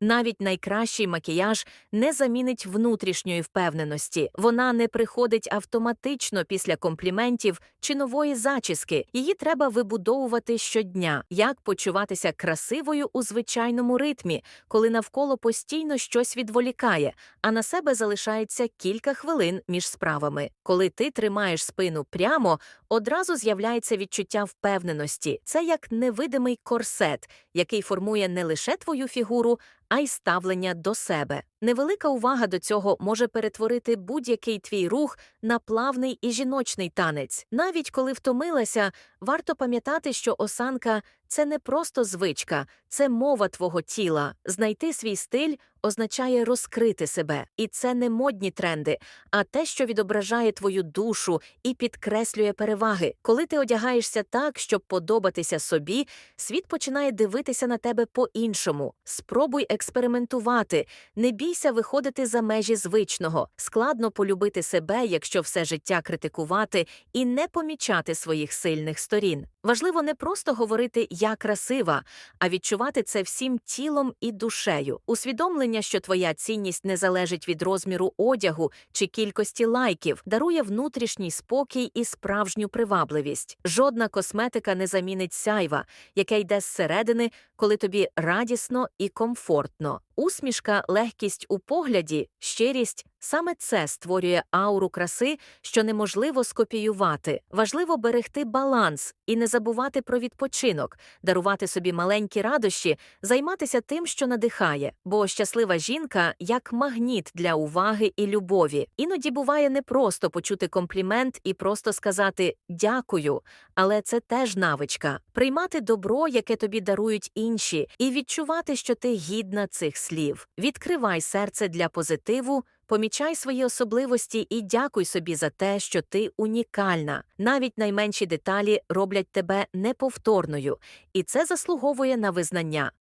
Навіть найкращий макіяж не замінить внутрішньої впевненості. Вона не приходить автоматично після компліментів чи нової зачіски. Її треба вибудовувати щодня. Як почуватися красивою у звичайному ритмі, коли навколо постійно щось відволікає, а на себе залишається кілька хвилин між справами. Коли ти тримаєш спину прямо, одразу з'являється відчуття впевненості. Це як невидимий корсет, який формує не лише твою фігуру, а й ставлення до себе. Невелика увага до цього може перетворити будь-який твій рух на плавний і жіночний танець. Навіть коли втомилася, варто пам'ятати, що осанка це не просто звичка, це мова твого тіла. Знайти свій стиль означає розкрити себе. І це не модні тренди, а те, що відображає твою душу і підкреслює переваги. Коли ти одягаєшся так, щоб подобатися собі, світ починає дивитися на тебе по-іншому. Спробуй експериментувати, не бійся виходити за межі звичного. Складно полюбити себе, якщо все життя критикувати і не помічати своїх сильних сторін. Важливо не просто говорити я красива, а відчувати це всім тілом і душею. Усвідомлення, що твоя цінність не залежить від розміру одягу чи кількості лайків, дарує внутрішній спокій і справжню привабливість. Жодна косметика не замінить сяйва, яке йде зсередини, коли тобі радісно і комфортно. Усмішка, легкість у погляді, щирість саме це створює ауру краси, що неможливо скопіювати. Важливо берегти баланс і не забувати про відпочинок, дарувати собі маленькі радощі, займатися тим, що надихає, бо щаслива жінка як магніт для уваги і любові. Іноді буває непросто почути комплімент і просто сказати дякую, але це теж навичка приймати добро, яке тобі дарують інші, і відчувати, що ти гідна цих слів. Відкривай серце для позитиву. Помічай свої особливості і дякуй собі за те, що ти унікальна. Навіть найменші деталі роблять тебе неповторною, і це заслуговує на визнання.